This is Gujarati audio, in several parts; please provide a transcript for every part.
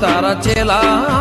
તારા ચેલા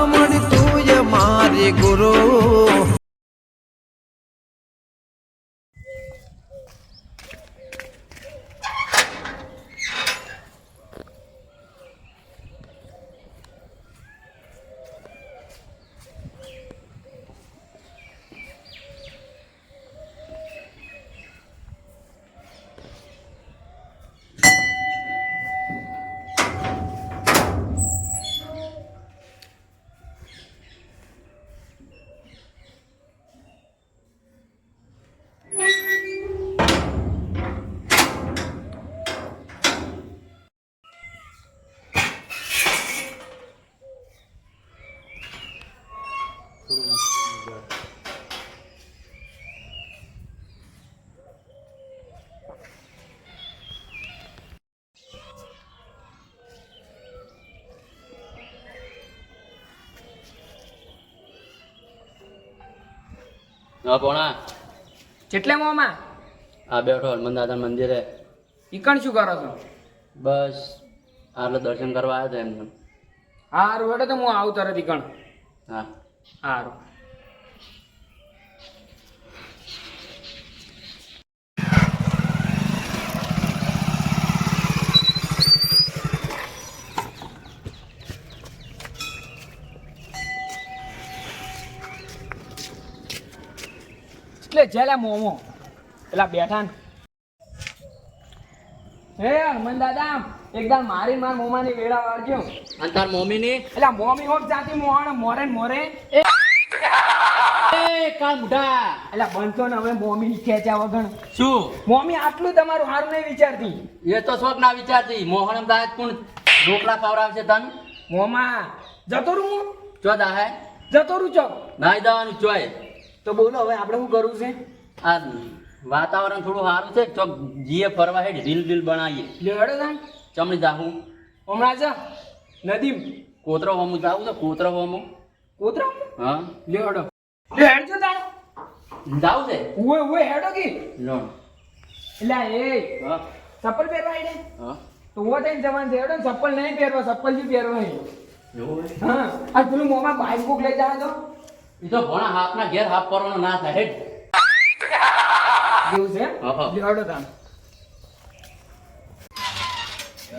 હા પોણા. કેટલે મોમાં આ બેઠો હનુમાન દાદા મંદિરે. ઈકણ શું કરો છો? બસ આટલે દર્શન કરવા આવ્યા હતા એમને. હારું એટલે તો હું આવું તરત ઈકણ હા. હારું. એટલે જેલા મોમો. પેલા બેઠા ને. હે હનુમાન દાદા એકદમ મારી માર મોમાની વેળા વાળજો. અને તાર મમ્મીની એટલે મોમી હોક જાતી મોહણ મોરે મોરે. એ કાલ મુઢા. એટલે બનતો ને હવે મોમી ખેંચ્યા વગર. શું? મોમી આટલું તમારું સારું નહીં વિચારતી. એ તો શોખ ના વિચારતી. મોહન દાદ પણ રોટલા ખવડાવશે તન? મોમા જતો રૂ હું. ચો દાહે. જતો રૂ ચોક નાઈ દાવાનું ચોય તો બોલો હવે આપણે શું કરવું છે? આ વાતાવરણ થોડું સારું છે તો જીએ ફરવા હેડ રીલ રીલ બનાવીએ. લેડો તા. ચમડી જાહું. હમણાં જા. નદીમ. કોતરો હોમું જાવું છે? કોતરો હોમું? કોતરો? હા. લેડો લેડજો તાણ જાવું છે? ઉવે ઉવે હેડો કી. લો. એટલે એ. હા. ચપ્પલ પહેરવા હેડે. હા. તો ઉવો થઈને જવાનું છે હેડો ચપ્પલ નહીં પહેરવા ચપ્પલ જ પહેરવા હે. હા. આ પેલું મોમાં બાઈક બુક લઈ જાવ તો એ તો ભણા હાથના ઘેર હાફ પરવાનો ના થાય હેડ. જેવું છે હા, તાન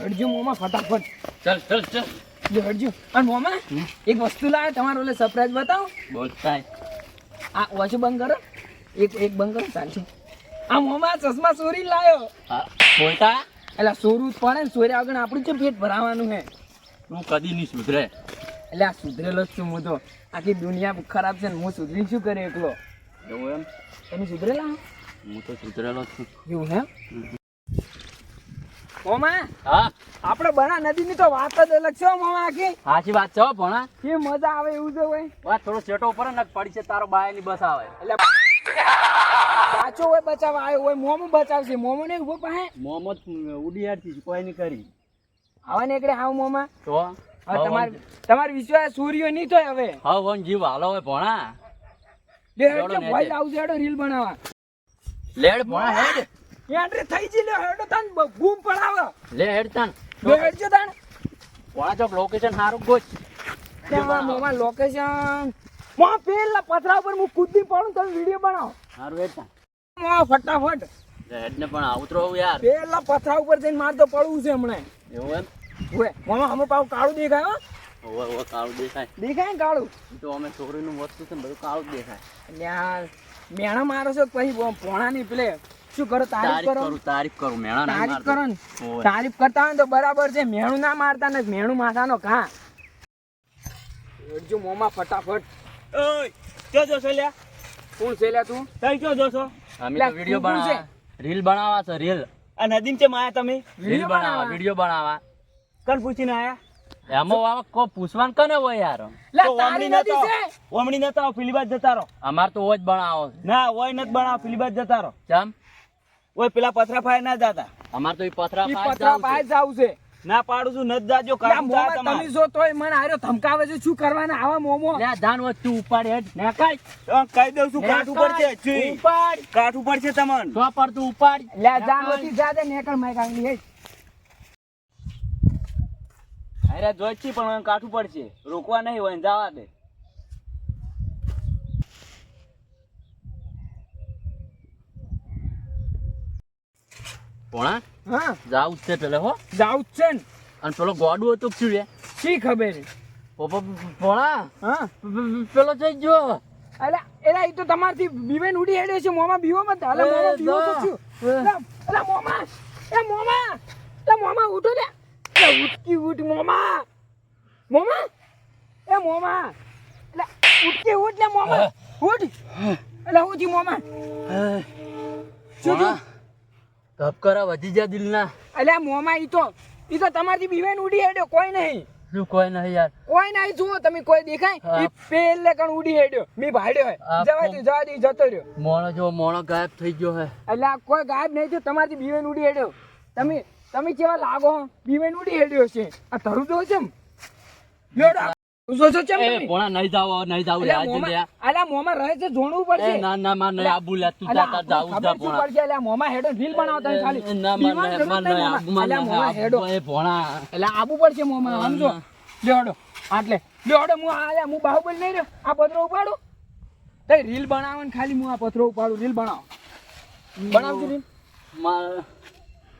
લેડો મોમાં ફટાફટ. ચલ ચલ ચલ. જો હડજો. અને મોમાં? એક વસ્તુ લાવે તમારો ઓલે સરપ્રાઈઝ બતાવો? બોલતા આ ઓછો બંધ કરો. એક એક બંધ કરો ચાલશે. આ મોમાં ચશ્મા ચોરી લાયો હા બોલતા? એટલે સોરું પડે ને સોર્યા આગળ આપણું છે પેટ ભરાવાનું હે હું કદી નહીં સુધરે. એટલે આ સુધરેલો જ છું હું તો. આખી દુનિયા ખરાબ છે ને હું સુધરી શું કરે એકલો? એવું એમ? તમે સુધરેલા હો? તો સુધરેલો છું. એવું હે મોમા હા? આપણે બના નદીની તો વાત જ અલગ છે મોમા આખી. સાચી વાત છે ભણા. કે મજા આવે એવું છે ભાઈ? વાત થોડો સેટો ઉપર ને પડી છે તારો બાયની બસ આવે. એટલે સાચો હોય બચાવવા આવ્યો હોય મોમો બચાવશે. મોમો ને ઊભો પાસે મોમો ઉડી આરતી કોઈ નહીં કરી. આવા નીકળે આવ મોમા. તો? તમારે તમારે વિશ્વાસ સૂર્ય નહીં થાય હવે. હા વન જીવ હાલો હવે ભણા. લેડ ભાઈ હેડે. હેડો રીલ બનાવવા. લેડ ભણા હેડ. એન્ટ્રી થઈ જી લે હેડો તન બૂમ પડાવો. લે હેડ તન. લે હેડજો તન. ભણા જો લોકેશન સારું ગોચ ત્યાં મોમાં લોકેશન મો પેલા પથરા ઉપર હું કૂદી પડું તમે વીડિયો બનાવો. સારું હેડ તન. મો ફટાફટ. હેડ ને પણ આવતરો યાર. પેલા પથરા ઉપર જઈને માર તો પડવું છે હમણાં. એવું એમ? ઓય મોમાં હમો પાછું કાળું દેખાય હો. ઓવે ઓવે કાળું દેખાય. દેખાય કાળું? તો અમે છોકરીનું વસ્તુ છે બધું કાળું દેખાય. એટલે આ મેણા મારો છો પછી બહુ પોણા ની પેલે. શું કરો તારીફ કરો? તારીફ કરો મેણા ના તારીફ કરો ને. તારીફ કરતા હોય તો બરાબર છે મેણું ના મારતા ને મેણું માથાનો ઘા. જો મોમાં ફટાફટ. ઓય જો જોશો લ્યા? કોણ છે લ્યા તું? તઈ ક્યાં જોશો? અમે લા, તો વીડિયો છે? બનાવવા રીલ બનાવા છે રીલ. આ નદીમ છે માયા તમે? રીલ બનાવા વિડિયો બનાવવા? વીડિયો બનાવવા. કણ પૂછીને આયા? એમો આવા કો પૂછવાન કને હોય યાર? લે તારી ઓમણી નદી છે. ઓમણી નતા આવો, પેલી જતા રહો. અમાર તો ઓજ બનાવો ના ઓય નત બનાવો પેલી બાજ જતા રહો. ચમ? ઓય પેલા પથરા ફાય ના જાતા. અમાર તો ઈ પથરા ફાય પથરા ફાય જાવ છે. ના પાડું છું નત જાજો જા મોમાં તમે જો તોય મને આર્યો ધમકાવે છે શું કરવાના આવા મોમો? લે ધાન વચ્ચે ઉપાડ હેડ. ને કાઈ તો કહી દઉં છું કાઠ ઉપર છે ઉપાડ. કાઠ ઉપર છે તમન. તો પર તું ઉપાડ. લે જા વચ્ચે જા દે નેકળ માઈ ગાંગલી હે અરે જોઈ છી પણ કાઠું પડશે. રોકવા નહીં હોય જવા દે. પોણા હા. જાવ છે પેલે હો. જાવ છે ને. અને પેલો ગોડું હતું શું રે? શી ખબર પોણા હા. પેલો જઈ ગયો અલા એલા એ તો તમારથી બીવેન ઉડી હેડ્યો છે મોમાં બીવો મત અલા મોમાં બીવો તો છું અલા અલા મોમાં એ મોમાં એ મોમાં ઉઠો લે એ ઉઠકી ઉઠ મોમાં. મોમાં? એ મોમાં. એટલે ઉઠકી ઉઠ લે મોમાં. ઉઠ એટલે હું થી મોમાં. શું થયું? ધબકારા વધી ગયા દિલના. અલ્યા મોમા ઈ તો ઈ તો તમારી બીવેન ઉડી હેડ્યો કોઈ નહીં. શું કોઈ નહીં યાર? કોઈ નહીં જુઓ તમે કોઈ દેખાય. ઈ પેલે કણ ઉડી હેડ્યો. મી ભાડ્યો હે. જવા દે જવા દે જતો રહ્યો. મોણો જો મોણો ગાયબ થઈ ગયો હે. એટલે કોઈ ગાયબ નહીં થયો તમારી બીવેન ઉડી હેડ્યો. તમે તમે કેવા લાગો બીમેન ઉડી હેડ્યો છે. આ ધરું દો છે લ્યોડા ઉસો છો ચમ એ તમે? નહીં જાવ નહીં જાવ અલ્યા આજે લે અલ્યા મોમાં રહે છે જોણવું પડશે. ના ના માં નહીં આબુ લે તું અલ્યા જાતા જા ખબર પડશે? અલ્યા મોમાં હેડો રીલ બનાવતા ખાલી. ના માં બીવાનું નહીં જરૂરમાં નહીં નહીં આબુ માં નહીં હેડો. એ ભોણા એટલે આબુ પડશે મોમાં સમજો. લ્યોડો આટલે. લ્યોડો હું આ હું બાહુબલી નહીં રહ્યો. આ પથરો ઉપાડો? તઈ રીલ બનાવો ખાલી હું આ પથરો ઉપાડું. રીલ બનાવો. બનાવજો રીલ.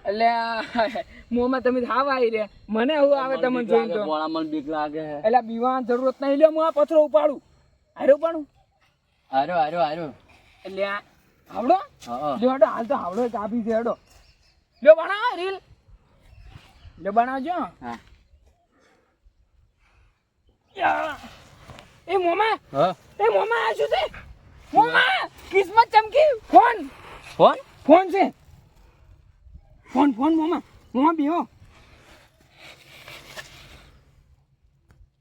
એટલે મોમાં તમે હાવ આવી રે મને હું આવે તમને જોઈને તો. ભોણા મને બીક લાગે એટલે બીવાની જરૂરત નહીં. લે હું આ પથરો ઉપાડું. હારો પાડું આર્યો આર્યો આર્યો એટલે આવડો લ્યો હેડો હાલ તો આવડો એક આપી છે હેડો. લ્યો બનાવો રીલ. લ્યો બનાવજો. હા. એ મોમા? હા. એ મોમા આ શું છે? મોમા? કિસ્મત ચમકી? ફોન. ફોન? ફોન છે. ફોન ફોન મોમાં મોમાં બેહો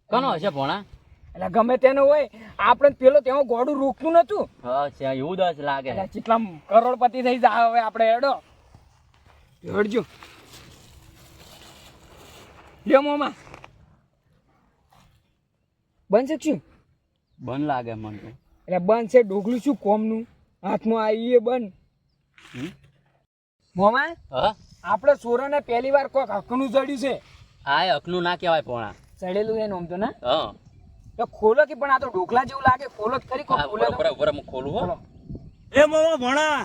કનો હશે ભોણા? એટલે ગમે તેનો હોય આપણે પેલો તેમાં ગોડું રોકતું નતું. અચ્છા એવું દસ લાગે. કેટલા કરોડપતિ થઈ જાય હવે આપણે હેડો. હેડજો. લ્યો મોમાં. કે શું? બન લાગે મને. એટલે બંધ છે ડોગલું શું કોમનું? હાથમાં આવી એ બંધ? મોમાં? હા? આપણે સોરાને પહેલી વાર કોક હકનું ચડ્યું છે. હા એ અકનું ના કહેવાય ભોણા ચડેલું એ નોમ તો ને? હા. તો ખોલો કે પણ આ તો ઢોકલા જેવું લાગે ખોલો કોક આ ખોલે બરાબર બરાબર હું ખોલું હો. એ મોમા ભણા.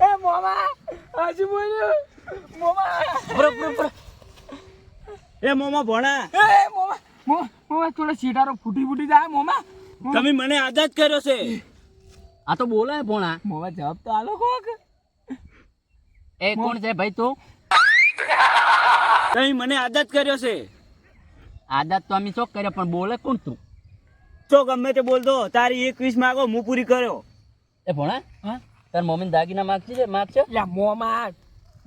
એ મોમા હજી બોલ્યો. મોમા. બરાબર બરાબર એ મોમા ભણા. એ મોમા મો- મોમા થોડો સીટારો ફૂટી ફૂટી જાય મોમા. મોમા. તમે મને આઝાદ કર્યો છે. આ તો બોલાય ભોણા. મોમા જવાબ તો આલો કોક. એ કોણ છે ભાઈ તું? તમે મને આદત કર્યો છે. આદત તો અમે ચોક કર્યો પણ બોલે કોણ તું? તો ગમે તે બોલતો તારી એક વીસ માગો હું પૂરી કર્યો. એ ભોણા હા? તાર મમ્મી દાગીના માગશે છે માગશે લે મોમા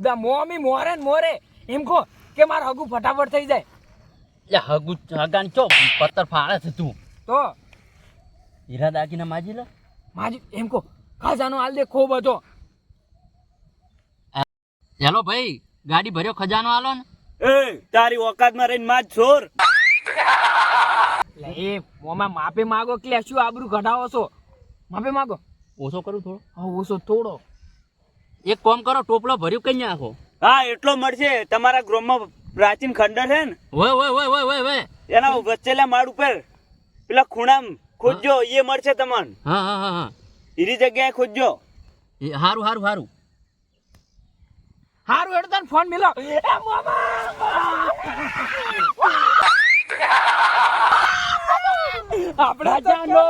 દા મોમી મોરે ને મોરે. એમ કહો કે માર હગું ફટાફટ થઈ જાય. એટલે હગુ હગાન ચો પથ્થર ફાળે છે તું. તો? હીરા દાગીના માજી લે. માજી એમ કહો ખજાનો હાલ દે ખૂબ હતો. હેલો ભાઈ ગાડી ભર્યો ખજાનો હાલો ને. એ તારી ઓકાતમાં રહીને માજ છોર. લે એ મોમા માપે માગો કે શું આબરૂ ઘટાવો છો? માપે માગો. ઓછો કરું થોડો. હા ઓછો થોડો. એક કામ કરો ટોપલો ભર્યું કઈ નાખો. હા એટલો મળશે. તમારા ગ્રોમમાં પ્રાચીન ખંડર છે ને. ઓય ઓય ઓય ઓય ઓય એના વચ્ચેલા માળ ઉપર પેલા ખૂણામ ખોજજો એ મળશે તમને. હા હા હા હા. એરી જગ્યાએ ખોજજો એ હારું હારું હારું. હારું હેડો તને ફોન મિલો. એ આપણે જાનો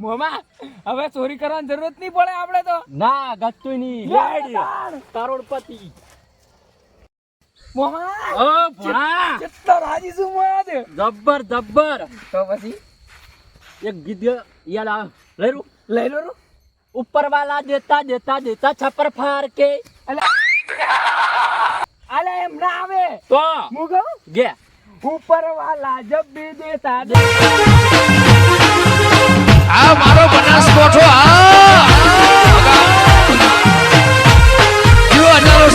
મોમા હવે ચોરી કરવાની જરૂરત નહીં પડે આપણે તો. ના ગતું નહીં કરોડપતિ મોમા ઓ તો પછી? એક ગીત યાદ લઈ રૂ લઈ લો ઉપર વાલા દેતા દેતા છપ્પર ફાર કે. અલે. એમ ના આવે. તો? હું કહું? ગે. ઉપર વાલા દેતા આ મારો બનાસ આ! જો અનારો